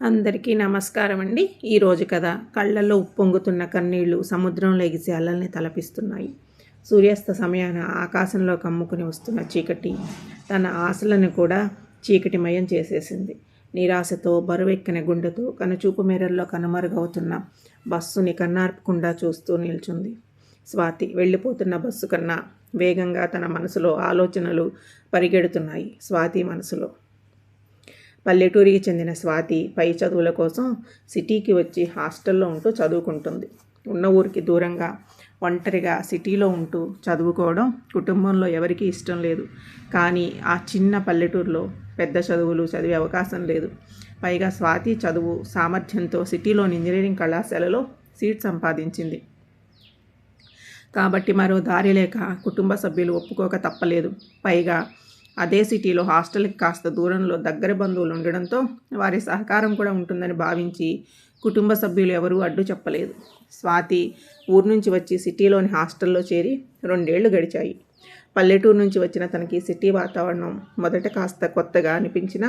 అందరికీ నమస్కారం అండి. ఈరోజు కథ కళ్ళల్లో ఉప్పొంగుతున్న కన్నీళ్ళు సముద్రంలో ఎగిసి అల్లల్ని తలపిస్తున్నాయి. సూర్యాస్త సమయాన ఆకాశంలో కమ్ముకుని వస్తున్న చీకటి తన ఆశలను కూడా చీకటిమయం చేసేసింది. నిరాశతో బరువెక్కిన గుండెతో కనుచూపు మేరల్లో కనుమరుగవుతున్న బస్సుని కన్నార్పకుండా చూస్తూ నిల్చుంది. స్వాతి వెళ్ళిపోతున్న బస్సు కన్నా వేగంగా తన మనసులో ఆలోచనలు పరిగెడుతున్నాయి స్వాతి మనసులో. పల్లెటూరికి చెందిన స్వాతి పై చదువుల కోసం సిటీకి వచ్చి హాస్టల్లో ఉంటూ చదువుకుంటుంది. ఉన్న ఊరికి దూరంగా ఒంటరిగా సిటీలో ఉంటూ చదువుకోవడం కుటుంబంలో ఎవరికీ ఇష్టం లేదు. కానీ ఆ చిన్న పల్లెటూరులో పెద్ద చదువులు చదివే అవకాశం లేదు. పైగా స్వాతి చదువు సామర్థ్యంతో సిటీలోని ఇంజనీరింగ్ కళాశాలలో సీట్ సంపాదించింది. కాబట్టి మరో దారి లేక కుటుంబ సభ్యులు ఒప్పుకోక తప్పలేదు. పైగా అదే సిటీలో హాస్టల్కి కాస్త దూరంలో దగ్గర బంధువులు ఉండడంతో వారి సహకారం కూడా ఉంటుందని భావించి కుటుంబ సభ్యులు ఎవరూ అడ్డు చెప్పలేదు. స్వాతి ఊరు నుంచి వచ్చి సిటీలోని హాస్టల్లో చేరి రెండేళ్ళు గడిచాయి. పల్లెటూరు నుంచి వచ్చిన తనకి సిటీ వాతావరణం మొదట కాస్త కొత్తగా అనిపించినా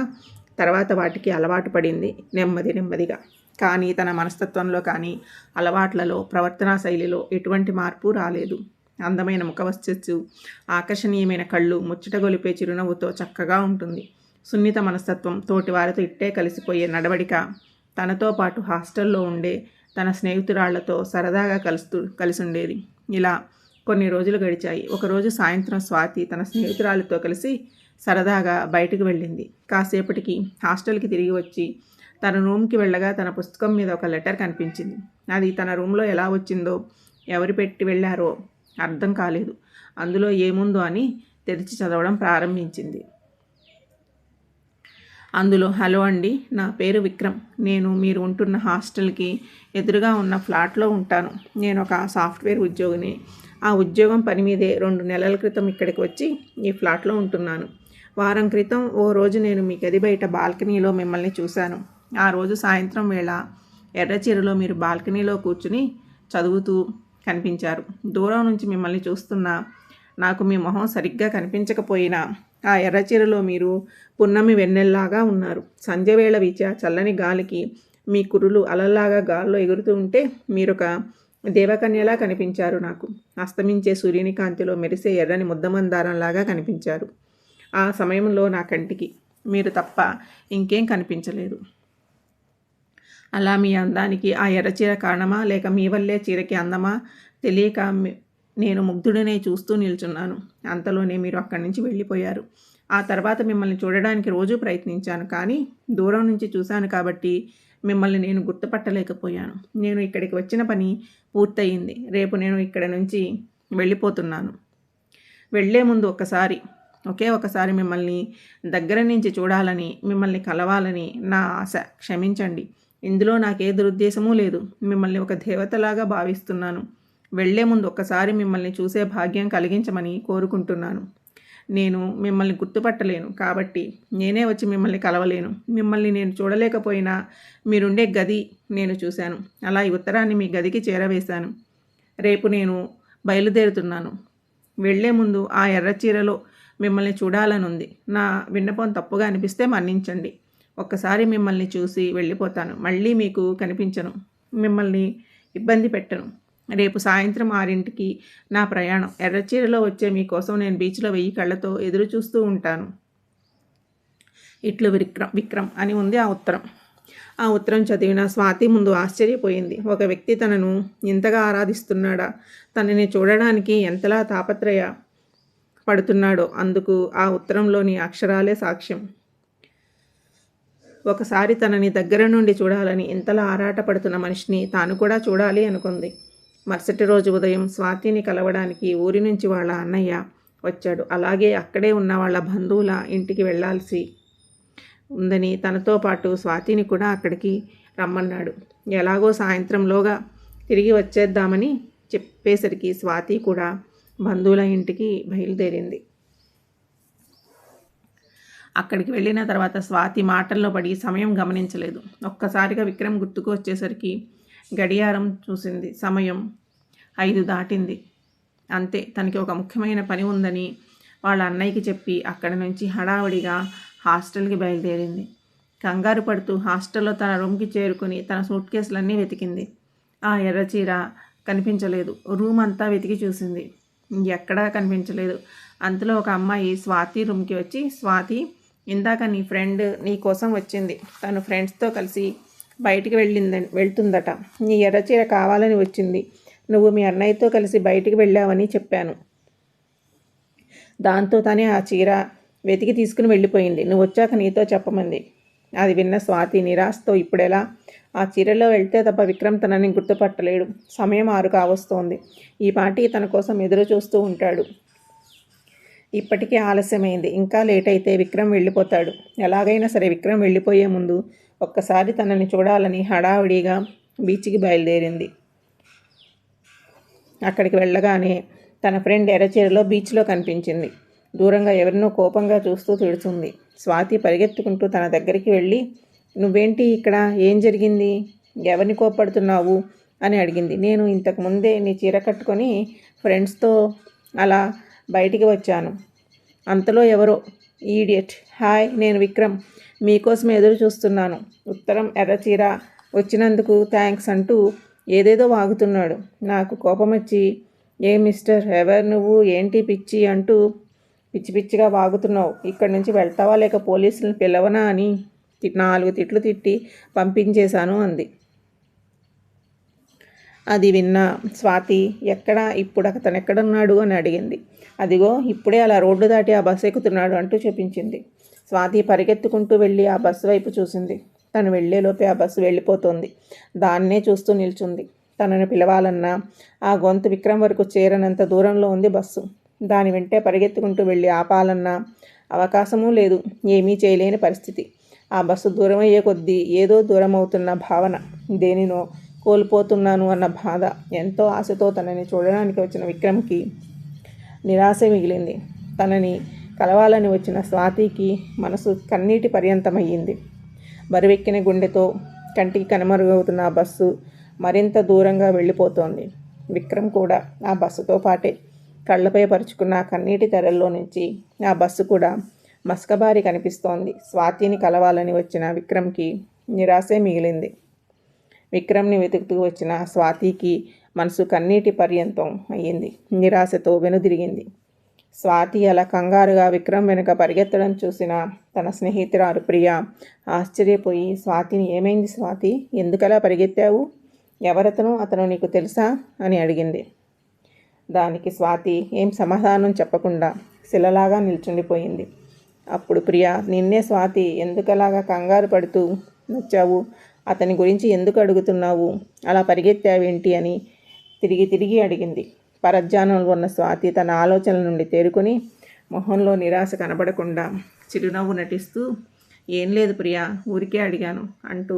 తర్వాత వాటికి అలవాటు పడింది నెమ్మది నెమ్మదిగా. కానీ తన మనస్తత్వంలో కానీ అలవాట్లలో ప్రవర్తనా శైలిలో ఎటువంటి మార్పు రాలేదు. అందమైన ముఖవశ్చస్సు ఆకర్షణీయమైన కళ్ళు ముచ్చటగొలిపే చిరునవ్వుతో చక్కగా ఉంటుంది. సున్నిత మనస్తత్వం తోటి వారితో ఇట్టే కలిసిపోయే నడవడిక. తనతో పాటు హాస్టల్లో ఉండే తన స్నేహితురాళ్ళతో సరదాగా కలుస్తూ కలిసి ఉండేది ఇలా కొన్ని రోజులు గడిచాయి. ఒకరోజు సాయంత్రం స్వాతి తన స్నేహితురాలతో కలిసి సరదాగా బయటకు వెళ్ళింది. కాసేపటికి హాస్టల్కి తిరిగి వచ్చి తన రూమ్కి వెళ్ళగా తన పుస్తకం మీద ఒక లెటర్ కనిపించింది. అది తన రూమ్లో ఎలా వచ్చిందో ఎవరు పెట్టి వెళ్ళారో అర్థం కాలేదు. అందులో ఏముందో అని తెరిచి చదవడం ప్రారంభించింది. అందులో హలో అండి నా పేరు విక్రమ్. నేను మీరు ఉంటున్న హాస్టల్కి ఎదురుగా ఉన్న ఫ్లాట్లో ఉంటాను. నేను ఒక సాఫ్ట్వేర్ ఉద్యోగిని. ఆ ఉద్యోగం పని మీదే రెండు నెలల క్రితం ఇక్కడికి వచ్చి ఈ ఫ్లాట్లో ఉంటున్నాను. వారం క్రితం ఓ రోజు నేను మీ గది బయట బాల్కనీలో మిమ్మల్ని చూశాను. ఆ రోజు సాయంత్రం వేళ ఎర్రచీరలో మీరు బాల్కనీలో కూర్చుని చదువుతూ కనిపించారు. దూరం నుంచి మిమ్మల్ని చూస్తున్నా నాకు మీ మొహం సరిగ్గా కనిపించకపోయినా ఆ ఎర్రచీరలో మీరు పున్నమి వెన్నెల్లాగా ఉన్నారు. సంధ్యవేళ వీచా చల్లని గాలికి మీ కురులు అలల్లాగా గాల్లో ఎగురుతూ ఉంటే మీరొక దేవకన్యలా కనిపించారు నాకు. అస్తమించే సూర్యుని కాంతిలో మెరిసే ఎర్రని ముద్దమందారంలాగా కనిపించారు. ఆ సమయంలో నా కంటికి మీరు తప్ప ఇంకేం కనిపించలేదు. అలా మీ అందానికి ఆ ఎర్రచీర కారణమా? లేక మీ వల్లే చీరకి అందమా? తెలియక నేను ముగ్ధుడనే చూస్తూ నిల్చున్నాను. అంతలోనే మీరు అక్కడి నుంచి వెళ్ళిపోయారు. ఆ తర్వాత మిమ్మల్ని చూడడానికి రోజు ప్రయత్నించాను. కానీ దూరం నుంచి చూశాను కాబట్టి మిమ్మల్ని నేను గుర్తుపట్టలేకపోయాను. నేను ఇక్కడికి వచ్చిన పని పూర్తయింది. రేపు నేను ఇక్కడ నుంచి వెళ్ళిపోతున్నాను. వెళ్ళే ముందు ఒకసారి ఒకే ఒకసారి మిమ్మల్ని దగ్గర నుంచి చూడాలని మిమ్మల్ని కలవాలని నా ఆశ. క్షమించండి. ఇందులో నాకే దురుద్దేశమూ లేదు. మిమ్మల్ని ఒక దేవతలాగా భావిస్తున్నాను. వెళ్ళే ముందు ఒక్కసారి మిమ్మల్ని చూసే భాగ్యం కలిగించమని కోరుకుంటున్నాను. నేను మిమ్మల్ని గుర్తుపట్టలేను కాబట్టి నేనే వచ్చి మిమ్మల్ని కలవలేను. మిమ్మల్ని నేను చూడలేకపోయినా మీరుండే గది నేను చూశాను. అలా ఈ ఉత్తరాన్ని మీ గదికి చేరవేశాను. రేపు నేను బయలుదేరుతున్నాను. వెళ్ళే ముందు ఆ ఎర్ర చీరలో మిమ్మల్ని చూడాలనుంది. నా విన్నపం తప్పుగా అనిపిస్తే మన్నించండి. ఒక్కసారి మిమ్మల్ని చూసి వెళ్ళిపోతాను. మళ్ళీ మీకు కనిపించను. మిమ్మల్ని ఇబ్బంది పెట్టను. రేపు సాయంత్రం ఆరింటికి నా ప్రయాణం. ఎర్రచీరలో వచ్చే మీకోసం నేను బీచ్లో వెయ్యి కళ్ళతో ఎదురు చూస్తూ ఉంటాను. ఇట్లు విక్రమ్ విక్రమ్ అని ఉంది ఆ ఉత్తరం. ఆ ఉత్తరం చదివిన స్వాతి ముందు ఆశ్చర్యపోయింది. ఒక వ్యక్తి తనను ఇంతగా ఆరాధిస్తున్నాడా? తనని చూడడానికి ఎంతలా తాపత్రయ పడుతున్నాడో అందుకు ఆ ఉత్తరంలోని అక్షరాలే సాక్ష్యం. ఒకసారి తనని దగ్గర నుండి చూడాలని ఇంతలా ఆరాటపడుతున్న మనిషిని తాను కూడా చూడాలి అనుకుంది. మరుసటి రోజు ఉదయం స్వాతిని కలవడానికి ఊరి నుంచి వాళ్ళ అన్నయ్య వచ్చాడు. అలాగే అక్కడే ఉన్న వాళ్ళ బంధువుల ఇంటికి వెళ్ళాల్సి ఉందని తనతో పాటు స్వాతిని కూడా అక్కడికి రమ్మన్నాడు. ఎలాగో సాయంత్రంలోగా తిరిగి వచ్చేద్దామని చెప్పేసరికి స్వాతి కూడా బంధువుల ఇంటికి బయలుదేరింది. అక్కడికి వెళ్ళిన తర్వాత స్వాతి మాటల్లో పడి సమయం గమనించలేదు. ఒక్కసారిగా విక్రమ్ గుర్తుకు వచ్చేసరికి గడియారం చూసింది. సమయం ఐదు దాటింది. అంతే తనకి ఒక ముఖ్యమైన పని ఉందని వాళ్ళ అన్నయ్యకి చెప్పి అక్కడి నుంచి హడావుడిగా హాస్టల్కి బయలుదేరింది. కంగారు పడుతూ హాస్టల్లో తన రూమ్కి చేరుకుని తన సూట్ కేసులన్నీ వెతికింది. ఆ ఎర్రచీర కనిపించలేదు. రూమ్ అంతా వెతికి చూసింది. ఎక్కడా కనిపించలేదు. అంతలో ఒక అమ్మాయి స్వాతి రూమ్కి వచ్చి స్వాతి ఇందాక నీ ఫ్రెండ్ నీ కోసం వచ్చింది. తను ఫ్రెండ్స్తో కలిసి బయటికి వెళ్ళిందని వెళ్తుందట. నీ ఎర్రచీర కావాలని వచ్చింది. నువ్వు మీ అన్నయ్యతో కలిసి బయటికి వెళ్ళావని చెప్పాను. దాంతో తనే ఆ చీర వెతికి తీసుకుని వెళ్ళిపోయింది. నువ్వు వచ్చాక నీతో చెప్పమంది. అది విన్న స్వాతి నిరాశతో ఇప్పుడెలా? ఆ చీరలో వెళ్తే తప్ప విక్రమ్ తనని గుర్తుపట్టలేడు. సమయం ఆరు కావస్తోంది ఈ పాటికి తన కోసం ఎదురు చూస్తూ ఉంటాడు. ఇప్పటికే ఆలస్యమైంది. ఇంకా లేట్ అయితే విక్రమ్ వెళ్ళిపోతాడు. ఎలాగైనా సరే విక్రమ్ వెళ్ళిపోయే ముందు ఒక్కసారి తనని చూడాలని హడావిడిగా బీచ్కి బయలుదేరింది. అక్కడికి వెళ్ళగానే తన ఫ్రెండ్ ఎర్రచీరలో బీచ్లో కనిపించింది. దూరంగా ఎవరినో కోపంగా చూస్తూ తిడుతుంది స్వాతి పరిగెత్తుకుంటూ తన దగ్గరికి వెళ్ళి నువ్వేంటి ఇక్కడ? ఏం జరిగింది? ఎవరిని కోప్పడుతున్నావు? అని అడిగింది. నేను ఇంతకు ముందే నీ చీర కట్టుకొని ఫ్రెండ్స్తో అలా బయటికి వచ్చాను. అంతలో ఎవరో ఈడియట్ హాయ్ నేను విక్రమ్ మీకోసం ఎదురు చూస్తున్నాను. ఉత్తరం ఎర్రచీర వచ్చినందుకు థ్యాంక్స్ అంటూ ఏదేదో వాగుతున్నాడు. నాకు కోపం వచ్చి ఏ మిస్టర్ ఎవరు నువ్వు? ఏంటి పిచ్చి? అంటూ పిచ్చి పిచ్చిగా వాగుతున్నావు. ఇక్కడి నుంచి వెళ్తావా లేక పోలీసులను పిలవనా? అని నాలుగు తిట్లు తిట్టి పంపించేశాను అంది. అది విన్న స్వాతి ఎక్కడ? ఇప్పుడు అతను ఎక్కడున్నాడు? అని అడిగింది. అదిగో ఇప్పుడే అలా రోడ్డు దాటి ఆ బస్సు ఎక్కుతున్నాడు అంటూ చూపించింది స్వాతి పరిగెత్తుకుంటూ వెళ్ళి ఆ బస్సు వైపు చూసింది. తను వెళ్ళేలోపే ఆ బస్సు వెళ్ళిపోతుంది. దాన్నే చూస్తూ నిల్చుంది. తనను పిలవాలన్నా ఆ గొంతు విక్రమ్ వరకు చేరనంత దూరంలో ఉంది బస్సు. దాని వెంటే పరిగెత్తుకుంటూ వెళ్ళి ఆపాలన్నా అవకాశమూ లేదు. ఏమీ చేయలేని పరిస్థితి. ఆ బస్సు దూరమయ్యే కొద్దీ ఏదో దూరం అవుతున్న భావన. దేనినో కోల్పోతున్నాను అన్న బాధ ఎంతో ఆశతో తనని చూడడానికి వచ్చిన విక్రమ్కి నిరాశ మిగిలింది. తనని కలవాలని వచ్చిన స్వాతికి మనసు కన్నీటి పర్యంతమయ్యింది. బరువెక్కిన గుండెతో కంటికి కనుమరుగవుతున్న ఆ బస్సు మరింత దూరంగా వెళ్ళిపోతోంది. విక్రమ్ కూడా ఆ బస్సుతో పాటే కళ్ళపై పరుచుకున్న కన్నీటి తెరల్లో నుంచి ఆ బస్సు కూడా మస్కబారి కనిపిస్తోంది. స్వాతిని కలవాలని వచ్చిన విక్రమ్కి నిరాశే మిగిలింది. విక్రమ్ని వెతుకుతూ వచ్చిన స్వాతికి మనసు కన్నీటి పర్యంతం అయ్యింది. నిరాశతో వెనుదిరిగింది. స్వాతి అలా కంగారుగా విక్రమ్ వెనుక పరిగెత్తడం చూసిన తన స్నేహితురాలు ప్రియ ఆశ్చర్యపోయి స్వాతిని ఏమైంది స్వాతి? ఎందుకలా పరిగెత్తావు? ఎవరతను? అతను నీకు తెలుసా? అని అడిగింది. దానికి స్వాతి ఏం సమాధానం చెప్పకుండా శిలలాగా నిల్చుండిపోయింది. అప్పుడు ప్రియ నిన్నే స్వాతి ఎందుకలాగా కంగారు పడుతూ వచ్చావు అతని గురించి ఎందుకు అడుగుతున్నావు? అలా పరిగెత్తావేంటి అని తిరిగి తిరిగి అడిగింది. పరధ్యానంలో ఉన్న స్వాతి తన ఆలోచనల నుండి తేరుకొని మొహంలో నిరాశ కనబడకుండా చిరునవ్వు నటిస్తూ ఏం లేదు ప్రియా ఊరికే అడిగాను అంటూ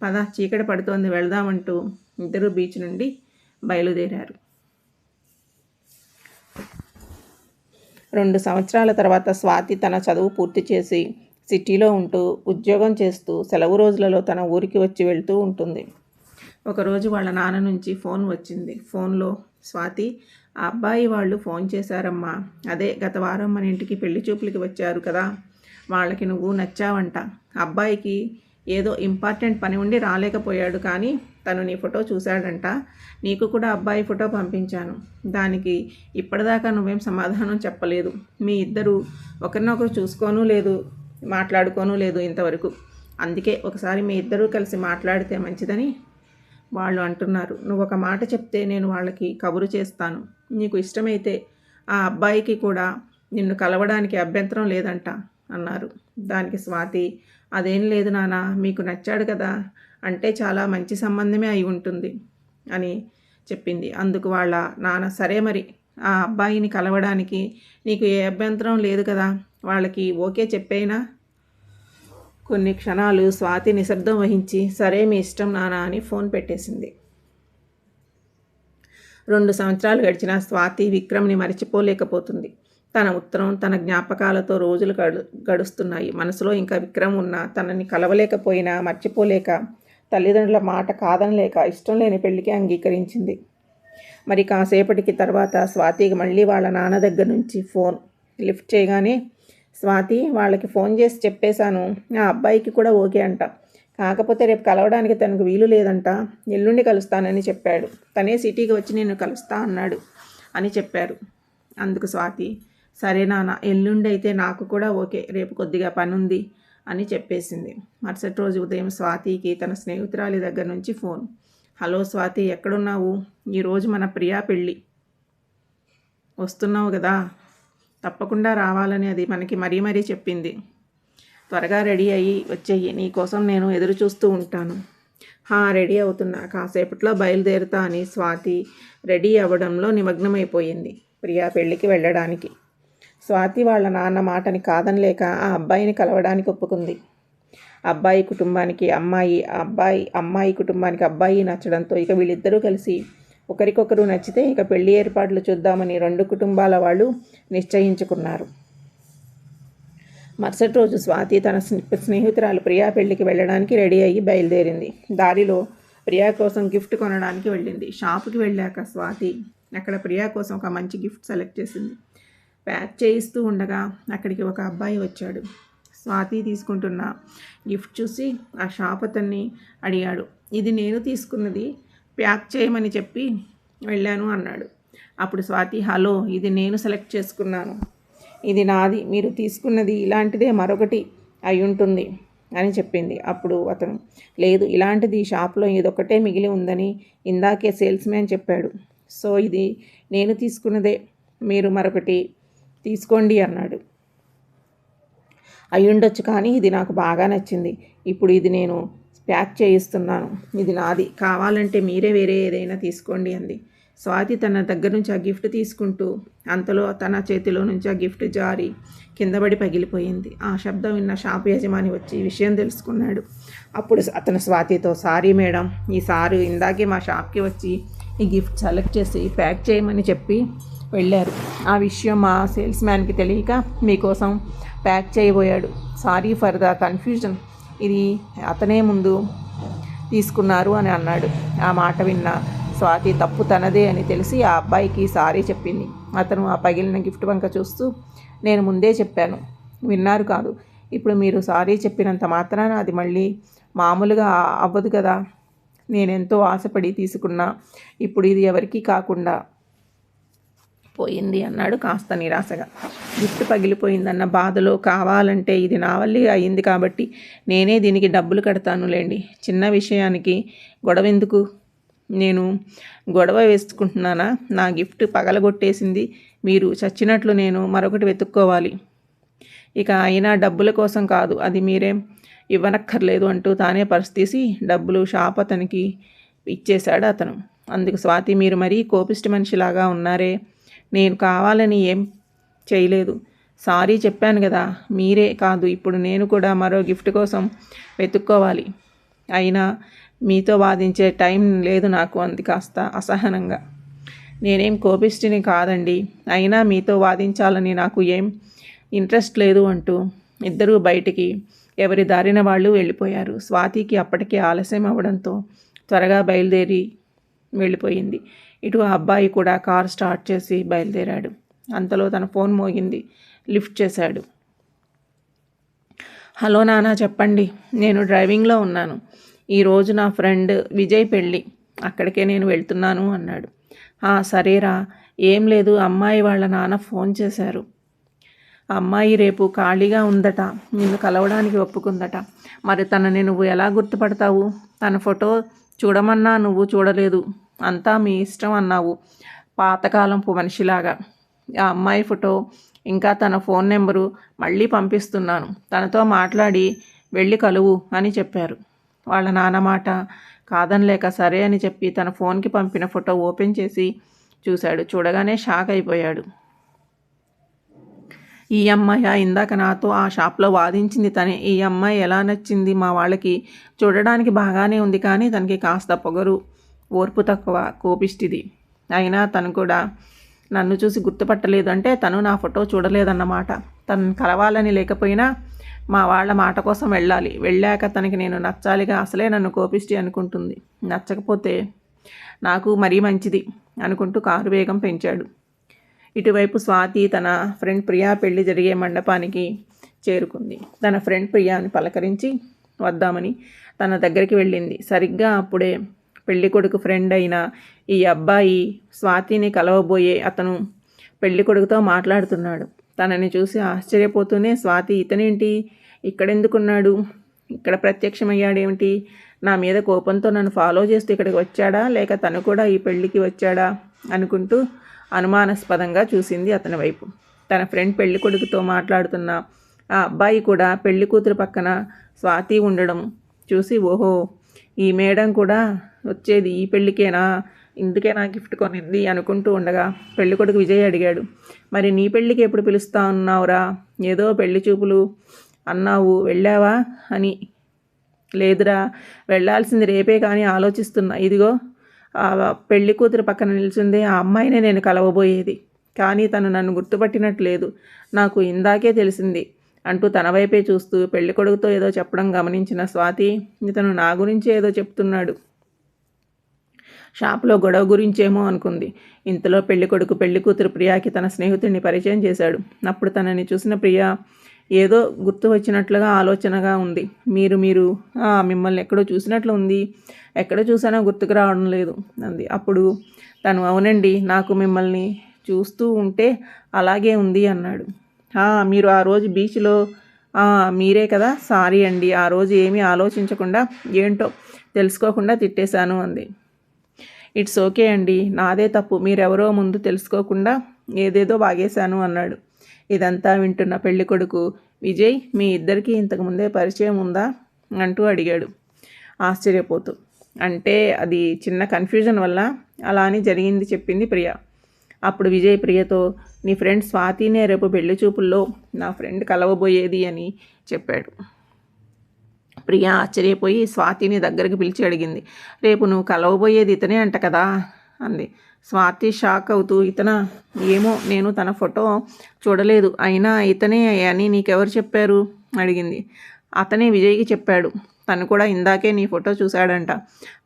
పద చీకటి పడుతోంది వెళదామంటూ ఇద్దరు బీచ్ నుండి బయలుదేరారు. రెండు సంవత్సరాల తర్వాత స్వాతి తన చదువు పూర్తి చేసి సిటీలో ఉంటూ ఉద్యోగం చేస్తూ సెలవు రోజులలో తన ఊరికి వచ్చి వెళ్తూ ఉంటుంది. ఒకరోజు వాళ్ళ నాన్న నుంచి ఫోన్ వచ్చింది. ఫోన్లో స్వాతి ఆ అబ్బాయి వాళ్ళు ఫోన్ చేశారమ్మా. అదే గత వారం మన ఇంటికి పెళ్ళి చూపులకి వచ్చారు కదా. వాళ్ళకి నువ్వు నచ్చావంట. అబ్బాయికి ఏదో ఇంపార్టెంట్ పని ఉండి రాలేకపోయాడు కానీ తను నీ ఫోటో చూశాడంట. నీకు కూడా అబ్బాయి ఫోటో పంపించాను. దానికి ఇప్పటిదాకా నువ్వేం సమాధానం చెప్పలేదు. మీ ఇద్దరు ఒకరినొకరు చూసుకోనూ లేదు. మాట్లాడుకోనూ లేదు ఇంతవరకు. అందుకే ఒకసారి మీ ఇద్దరూ కలిసి మాట్లాడితే మంచిదని వాళ్ళు అంటున్నారు. నువ్వు ఒక మాట చెప్తే నేను వాళ్ళకి కబురు చేస్తాను. నీకు ఇష్టమైతే ఆ అబ్బాయికి కూడా నిన్ను కలవడానికి అభ్యంతరం లేదంట అన్నారు. దానికి స్వాతి అదేం లేదు నాన్న మీకు నచ్చాడు కదా అంటే చాలా మంచి సంబంధమే అయి ఉంటుంది అని చెప్పింది. అందుకు వాళ్ళ నాన్న సరే మరి ఆ అబ్బాయిని కలవడానికి నీకు ఏ అభ్యంతరం లేదు కదా? వాళ్ళకి ఓకే చెప్పేనా? కొన్ని క్షణాలు స్వాతి నిశ్శబ్దం వహించి సరే మీ ఇష్టం నానా అని ఫోన్ పెట్టేసింది. రెండు సంవత్సరాలు గడిచిన స్వాతి విక్రమ్ని మర్చిపోలేకపోతుంది. తన ఉత్తరం తన జ్ఞాపకాలతో రోజులు గడు గడుస్తున్నాయి. మనసులో ఇంకా విక్రమ్ ఉన్న తనని కలవలేకపోయినా మర్చిపోలేక తల్లిదండ్రుల మాట కాదనలేక ఇష్టం లేని పెళ్ళికి అంగీకరించింది. మరి కాసేపటికి తర్వాత స్వాతికి మళ్ళీ వాళ్ళ నాన్న దగ్గర నుంచి ఫోన్. లిఫ్ట్ చేయగానే స్వాతి వాళ్ళకి ఫోన్ చేసి చెప్పేశాను. ఆ అబ్బాయికి కూడా ఓకే అంట. కాకపోతే రేపు కలవడానికి తనకు వీలు లేదంట. ఎల్లుండి కలుస్తానని చెప్పాడు. తనే సిటీకి వచ్చి నేను కలుస్తా అన్నాడు అని చెప్పారు. అందుకు స్వాతి సరే నాన్న ఎల్లుండి అయితే నాకు కూడా ఓకే రేపు కొద్దిగా పని ఉంది అని చెప్పేసింది. మరుసటి రోజు ఉదయం స్వాతికి తన స్నేహితురాలి దగ్గర నుంచి ఫోన్. హలో స్వాతి ఎక్కడున్నావు? ఈరోజు మన ప్రియా పెళ్ళి. వస్తున్నావు కదా? తప్పకుండా రావాలని అది మనకి మరీ మరీ చెప్పింది. త్వరగా రెడీ అయ్యి వచ్చేయి. నీకోసం నేను ఎదురు చూస్తూ ఉంటాను. హా రెడీ అవుతున్నా. కాసేపట్లో బయలుదేరుతా అని స్వాతి రెడీ అవ్వడంలో నిమగ్నమైపోయింది ప్రియా పెళ్ళికి వెళ్ళడానికి. స్వాతి వాళ్ళ నాన్న మాటని కాదనలేక ఆ అబ్బాయిని కలవడానికి ఒప్పుకుంది. అబ్బాయి కుటుంబానికి అమ్మాయి అబ్బాయి అమ్మాయి కుటుంబానికి అబ్బాయి నచ్చడంతో ఇక వీళ్ళిద్దరూ కలిసి ఒకరికొకరు నచ్చితే ఇక పెళ్ళి ఏర్పాట్లు చూద్దామని రెండు కుటుంబాల వాళ్ళు నిశ్చయించుకున్నారు. మరుసటి రోజు స్వాతి తన స్నేహితురాలు ప్రియా పెళ్ళికి వెళ్ళడానికి రెడీ అయ్యి బయలుదేరింది. దారిలో ప్రియా కోసం గిఫ్ట్ కొనడానికి వెళ్ళింది. షాపుకి వెళ్ళాక స్వాతి అక్కడ ప్రియా కోసం ఒక మంచి గిఫ్ట్ సెలెక్ట్ చేసింది. ప్యాక్ చేయిస్తూ ఉండగా అక్కడికి ఒక అబ్బాయి వచ్చాడు. స్వాతి తీసుకుంటున్న గిఫ్ట్ చూసి ఆ షాప్ అతన్ని అడిగాడు. ఇది నేను తీసుకున్నది ప్యాక్ చేయమని చెప్పి వెళ్ళాను అన్నాడు. అప్పుడు స్వాతి హలో ఇది నేను సెలెక్ట్ చేసుకున్నాను. ఇది నాది. మీరు తీసుకున్నది ఇలాంటిదే మరొకటి అయి ఉంటుంది అని చెప్పింది. అప్పుడు అతను లేదు ఇలాంటిది షాప్లో ఇదొకటే మిగిలి ఉందని ఇందాకే సేల్స్ మ్యాన్ చెప్పాడు. సో ఇది నేను తీసుకున్నదే. మీరు మరొకటి తీసుకోండి అన్నాడు. అయ్యుండొచ్చు కానీ ఇది నాకు బాగా నచ్చింది. ఇప్పుడు ఇది నేను ప్యాక్ చేయిస్తున్నాను. ఇది నాది. కావాలంటే మీరే వేరే ఏదైనా తీసుకోండి అంది. స్వాతి తన దగ్గర నుంచి ఆ గిఫ్ట్ తీసుకుంటూ అంతలో తన చేతిలో నుంచి ఆ గిఫ్ట్ జారి కిందపడి పగిలిపోయింది. ఆ శబ్దం విన్న షాప్ యజమాని వచ్చి విషయం తెలుసుకున్నాడు. అప్పుడు అతను స్వాతితో సారీ మేడం ఈ సారు ఇందాకే మా షాప్కి వచ్చి ఈ గిఫ్ట్ సెలెక్ట్ చేసి ప్యాక్ చేయమని చెప్పి వెళ్ళారు. ఆ విషయం మా సేల్స్ మ్యాన్కి తెలియక మీకోసం pack చేయబోయాడు. Sorry for the confusion. ఇది అతనే ముందు తీసుకున్నారు అని అన్నాడు. ఆ మాట విన్న స్వాతి తప్పు తనదే అని తెలిసి ఆ అబ్బాయికి సారీ చెప్పింది. అతను ఆ పగిలిన గిఫ్ట్ వంక చూస్తూ నేను ముందే చెప్పాను. విన్నారు కాదు. ఇప్పుడు మీరు సారీ చెప్పినంత మాత్రాన అది మళ్ళీ మామూలుగా అవ్వదు కదా. నేనెంతో ఆశపడి తీసుకున్నా. ఇప్పుడు ఇది ఎవరికీ కాకుండా పోయింది అన్నాడు కాస్త నిరాశగా. గిఫ్ట్ పగిలిపోయిందన్న బాధలో కావాలంటే ఇది నా వల్లే అయింది కాబట్టి నేనే దీనికి డబ్బులు కడతానులేండి చిన్న విషయానికి గొడవ ఎందుకు నేను గొడవ వేసుకుంటున్నానా? నా గిఫ్ట్ పగలగొట్టేసింది మీరు. చచ్చినట్లు నేను మరొకటి వెతుక్కోవాలి. ఇక అయినా డబ్బుల కోసం కాదు అది మీరేం ఇవ్వనక్కర్లేదు అంటూ తానే పర్స్ తీసి డబ్బులు షాప్ అతనికి ఇచ్చేశాడు అతను. అందుకు స్వాతి మీరు మరీ కోపిష్టి మనిషిలాగా ఉన్నారే? నేను కావాలని ఏం చేయలేదు. సారీ చెప్పాను కదా మీరే కాదు. ఇప్పుడు నేను కూడా మరో గిఫ్ట్ కోసం వెతుక్కోవాలి. అయినా మీతో వాదించే టైం లేదు నాకు అంది కాస్త అసహనంగా. నేనేం కోపిష్టిని కాదండి. అయినా మీతో వాదించాలని నాకు ఏం ఇంట్రెస్ట్ లేదు అంటూ ఇద్దరూ బయటికి ఎవరి దారిన వాళ్ళు వెళ్ళిపోయారు. స్వాతికి అప్పటికే ఆలస్యం అవ్వడంతో త్వరగా బయలుదేరి వెళ్ళిపోయింది. ఇటు ఆ అబ్బాయి కూడా కార్ స్టార్ట్ చేసి బయలుదేరాడు. అంతలో తన ఫోన్ మోగింది. లిఫ్ట్ చేశాడు. హలో నాన్న చెప్పండి. నేను డ్రైవింగ్లో ఉన్నాను. ఈరోజు నా ఫ్రెండ్ విజయ్ పెళ్ళి. అక్కడికే నేను వెళ్తున్నాను అన్నాడు. సరేరా. ఏం లేదు. అమ్మాయి వాళ్ళ నాన్న ఫోన్ చేశారు. అమ్మాయి రేపు ఖాళీగా ఉందట. నిన్ను కలవడానికి ఒప్పుకుందట. మరి తనని నువ్వు ఎలా గుర్తుపడతావు? తన ఫోటో చూడమన్నా? నువ్వు చూడలేదు. అంతా మీ ఇష్టం అన్నావు. పాతకాలంపు మనిషిలాగా. ఆ అమ్మాయి ఫోటో ఇంకా తన ఫోన్ నెంబరు మళ్ళీ పంపిస్తున్నాను. తనతో మాట్లాడి వెళ్ళి కలువు అని చెప్పారు. వాళ్ళ నాన్న మాట కాదనలేక సరే అని చెప్పి తన ఫోన్కి పంపిన ఫోటో ఓపెన్ చేసి చూశాడు. చూడగానే షాక్ అయిపోయాడు. ఈ అమ్మాయి ఇందాక నాతో ఆ షాప్లో వాదించింది తనే. ఈ అమ్మాయి ఎలా నచ్చింది మా వాళ్ళకి? చూడడానికి బాగానే ఉంది కానీ తనకి కాస్త పొగరు. ఓర్పు తక్కువ కోపిష్టిది. అయినా తను కూడా నన్ను చూసి గుర్తుపట్టలేదు అంటే తను నా ఫోటో చూడలేదన్నమాట. తను కలవాలని లేకపోయినా మా వాళ్ళ మాట కోసం వెళ్ళాలి. వెళ్ళాక తనకి నేను నచ్చాలిగా అసలే నన్ను కోపిష్టి అనుకుంటుంది. నచ్చకపోతే నాకు మరీ మంచిది అనుకుంటూ కారు వేగం పెంచాడు. ఇటువైపు స్వాతి తన ఫ్రెండ్ ప్రియా పెళ్ళి జరిగే మండపానికి చేరుకుంది. తన ఫ్రెండ్ ప్రియాని పలకరించి వద్దామని తన దగ్గరికి వెళ్ళింది. సరిగ్గా అప్పుడే పెళ్ళి కొడుకు ఫ్రెండ్ అయిన ఈ అబ్బాయి స్వాతిని కలవబోయే అతను పెళ్ళి కొడుకుతో మాట్లాడుతున్నాడు. తనని చూసి ఆశ్చర్యపోతూనే స్వాతి ఇతనేంటి? ఇక్కడెందుకున్నాడు? ఇక్కడ ప్రత్యక్షమయ్యాడేమిటి? నా మీద కోపంతో నన్ను ఫాలో చేస్తూ ఇక్కడికి వచ్చాడా? లేక తను కూడా ఈ పెళ్ళికి వచ్చాడా? అనుకుంటూ అనుమానాస్పదంగా చూసింది అతని వైపు. తన ఫ్రెండ్ పెళ్ళి కొడుకుతో మాట్లాడుతున్న ఆ అబ్బాయి కూడా పెళ్ళి కూతురు పక్కన స్వాతి ఉండడం చూసి ఓహో! ఈ మేడం కూడా వచ్చేది ఈ పెళ్ళికేనా? ఇందుకే నా గిఫ్ట్ కొనింది? అనుకుంటూ ఉండగా పెళ్ళి కొడుకు విజయ్ అడిగాడు మరి నీ పెళ్ళికి ఎప్పుడు పిలుస్తా ఉన్నావురా? ఏదో పెళ్ళి చూపులు అన్నావు వెళ్ళావా? అని లేదురా వెళ్ళాల్సింది రేపే కానీ ఆలోచిస్తున్నా. ఇదిగో ఆ పెళ్ళి కూతురు పక్కన నిల్చుంది ఆ అమ్మాయినే నేను కలవబోయేది. కానీ తను నన్ను గుర్తుపట్టినట్లేదు. నాకు ఇందాకే తెలిసింది అంటూ తన వైపే చూస్తూ పెళ్ళి కొడుకుతో ఏదో చెప్పడం గమనించిన స్వాతి ఇతను నా గురించి ఏదో చెప్తున్నాడు. షాప్లో గొడవ గురించేమో అనుకుంది. ఇంతలో పెళ్ళి కొడుకు పెళ్ళి కూతురు ప్రియాకి తన స్నేహితుడిని పరిచయం చేశాడు. అప్పుడు తనని చూసిన ప్రియా ఏదో గుర్తు వచ్చినట్లుగా ఆలోచనగా ఉంది. మీరు మీరు మిమ్మల్ని ఎక్కడో చూసినట్లు ఉంది. ఎక్కడ చూసానో గుర్తుకు రావడం లేదు అంది. అప్పుడు తను అవునండి నాకు మిమ్మల్ని చూస్తూ ఉంటే అలాగే ఉంది అన్నాడు. మీరు ఆ రోజు బీచ్లో మీరే కదా సారీ అండి. ఆ రోజు ఏమీ ఆలోచించకుండా ఏంటో తెలుసుకోకుండా తిట్టేశాను అంది. ఇట్స్ ఓకే అండి. నాదే తప్పు. మీరెవరో ముందు తెలుసుకోకుండా ఏదేదో బాగేశాను అన్నాడు. ఇదంతా వింటున్న పెళ్ళి కొడుకు విజయ్ మీ ఇద్దరికీ ఇంతకుముందే పరిచయం ఉందా? అంటూ అడిగాడు. ఆశ్చర్యపోతూ అంటే అది చిన్న కన్ఫ్యూజన్ వల్ల అలా అని జరిగింది చెప్పింది ప్రియ. అప్పుడు విజయ్ ప్రియతో నీ ఫ్రెండ్ స్వాతినే రేపు పెళ్ళి చూపుల్లో నా ఫ్రెండ్ కలవబోయేది అని చెప్పాడు. ప్రియ ఆశ్చర్యపోయి స్వాతిని దగ్గరికి పిలిచి అడిగింది. రేపు నువ్వు కలవబోయేది ఇతనే అంట కదా అంది. స్వాతి షాక్ అవుతూ ఇతన ఏమో నేను తన ఫోటో చూడలేదు అయినా ఇతనే అని నీకెవరు చెప్పారు? అడిగింది. అతనే విజయ్కి చెప్పాడు. తను కూడా ఇందాకే నీ ఫోటో చూశాడంట.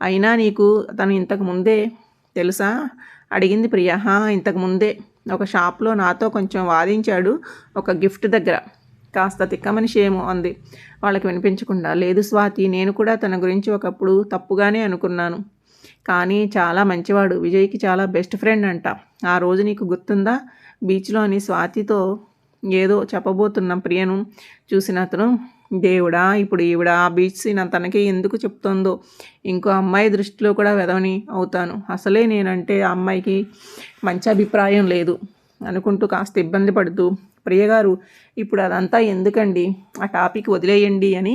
అయినా నీకు తను ఇంతకు ముందే తెలుసా? అడిగింది ప్రియా. ఇంతకు ముందే. ఒక షాప్లో నాతో కొంచెం వాదించాడు. ఒక గిఫ్ట్ దగ్గర. కాస్త తిక్క మనిషి ఏమో అంది. వాళ్ళకి వినిపించకుండా లేదు స్వాతి నేను కూడా తన గురించి ఒకప్పుడు తప్పుగానే అనుకున్నాను. కానీ చాలా మంచివాడు. విజయ్కి చాలా బెస్ట్ ఫ్రెండ్ అంట. ఆ రోజు నీకు గుర్తుందా? బీచ్లోని స్వాతితో ఏదో చెప్పబోతున్న ప్రియను చూసిన అతను దేవుడా ఇప్పుడు ఈవిడ ఆ బీచ్ సీన్ తనకి ఎందుకు చెప్తుందో. ఇంకో అమ్మాయి దృష్టిలో కూడా వెదవని అవుతాను. అసలే నేనంటే ఆ అమ్మాయికి మంచి అభిప్రాయం లేదు అనుకుంటూ కాస్త ఇబ్బంది పడుతూ ప్రియగారు ఇప్పుడు అదంతా ఎందుకండి? ఆ టాపిక్ వదిలేయండి అని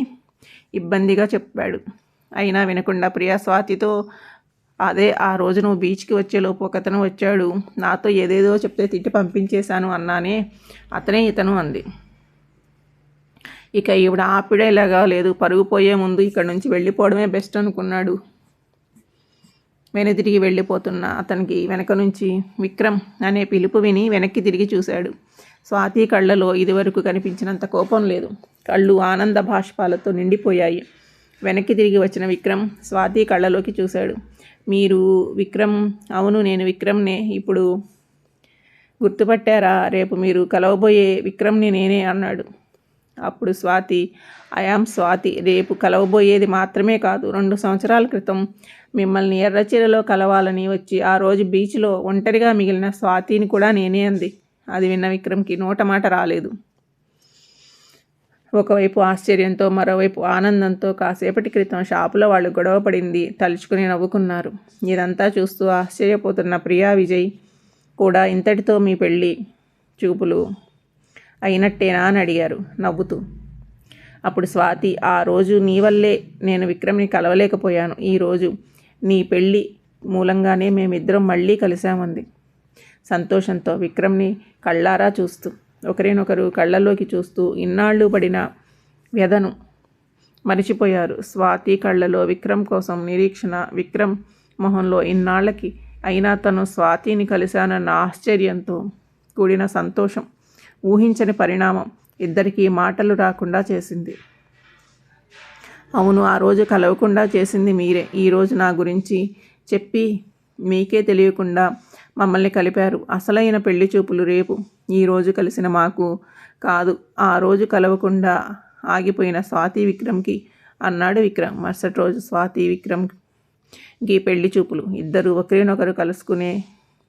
ఇబ్బందిగా చెప్పాడు. అయినా వినకుండా ప్రియా స్వాతితో అదే ఆ రోజు నువ్వు బీచ్కి వచ్చేలోపు ఒకతను వచ్చాడు. నాతో ఏదేదో చెప్తే తిట్టి పంపించేశాను అన్నానే అతనే ఇతను అంది. ఇక ఈవిడ ఆపిడేలాగా లేదు. పరుగుపోయే ముందు ఇక్కడ నుంచి వెళ్ళిపోవడమే బెస్ట్ అనుకున్నాడు. వెనుదిరిగి వెళ్ళిపోతున్న అతనికి వెనక నుంచి విక్రమ్ అనే పిలుపు విని వెనక్కి తిరిగి చూశాడు. స్వాతి కళ్ళలో ఇదివరకు కనిపించినంత కోపం లేదు. కళ్ళు ఆనంద భాష్పాలతో నిండిపోయాయి. వెనక్కి తిరిగి వచ్చిన విక్రమ్ స్వాతి కళ్ళలోకి చూశాడు. మీరు విక్రమ్? అవును నేను విక్రమ్నే. ఇప్పుడు గుర్తుపట్టారా? రేపు మీరు కలవబోయే విక్రమ్ని నేనే అన్నాడు. అప్పుడు స్వాతి ఐఆమ్ స్వాతి రేపు కలవబోయేది మాత్రమే కాదు. రెండు సంవత్సరాల క్రితం మిమ్మల్ని ఎర్రచీరలో కలవాలని వచ్చి ఆ రోజు బీచ్లో ఒంటరిగా మిగిలిన స్వాతిని కూడా నేనే అంది. అది విన్న విక్రమ్కి నోట మాట రాలేదు. ఒకవైపు ఆశ్చర్యంతో మరోవైపు ఆనందంతో కాసేపటి క్రితం షాపులో వాళ్ళు గొడవ పడింది తలుచుకుని నవ్వుకున్నారు. ఇదంతా చూస్తూ ఆశ్చర్యపోతున్న ప్రియా విజయ్ కూడా ఇంతటితో మీ పెళ్ళి చూపులు అయినట్టేనా అని అడిగారు. నవ్వుతూ అప్పుడు స్వాతి ఆ రోజు నీ వల్లే నేను విక్రమ్ని కలవలేకపోయాను. ఈరోజు నీ పెళ్ళి మూలంగానే మేమిద్దరం మళ్ళీ కలిశామంది. సంతోషంతో విక్రమ్ని కళ్ళారా చూస్తూ ఒకరినొకరు కళ్ళల్లోకి చూస్తూ ఇన్నాళ్ళు పడిన వ్యధను మరిచిపోయారు. స్వాతి కళ్ళలో విక్రమ్ కోసం నిరీక్షణ విక్రమ్ మొహంలో ఇన్నాళ్ళకి అయినా తను స్వాతిని కలిశానన్న ఆశ్చర్యంతో కూడిన సంతోషం ఊహించని పరిణామం. ఇద్దరికీ మాటలు రాకుండా చేసింది. అవును ఆ రోజు కలవకుండా చేసింది మీరే. ఈరోజు నా గురించి చెప్పి మీకే తెలియకుండా మమ్మల్ని కలిపారు. అసలైన పెళ్ళి చూపులు రేపు ఈరోజు కలిసిన మాకు కాదు. ఆ రోజు కలవకుండా ఆగిపోయిన స్వాతి విక్రమ్కి అన్నాడు విక్రమ్. మరుసటి రోజు స్వాతి విక్రమ్కి పెళ్ళి చూపులు. ఇద్దరు ఒకరినొకరు కలుసుకునే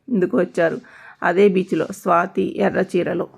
ఇందుకు వచ్చారు. అదే బీచ్లో స్వాతి ఎర్ర చీరలో.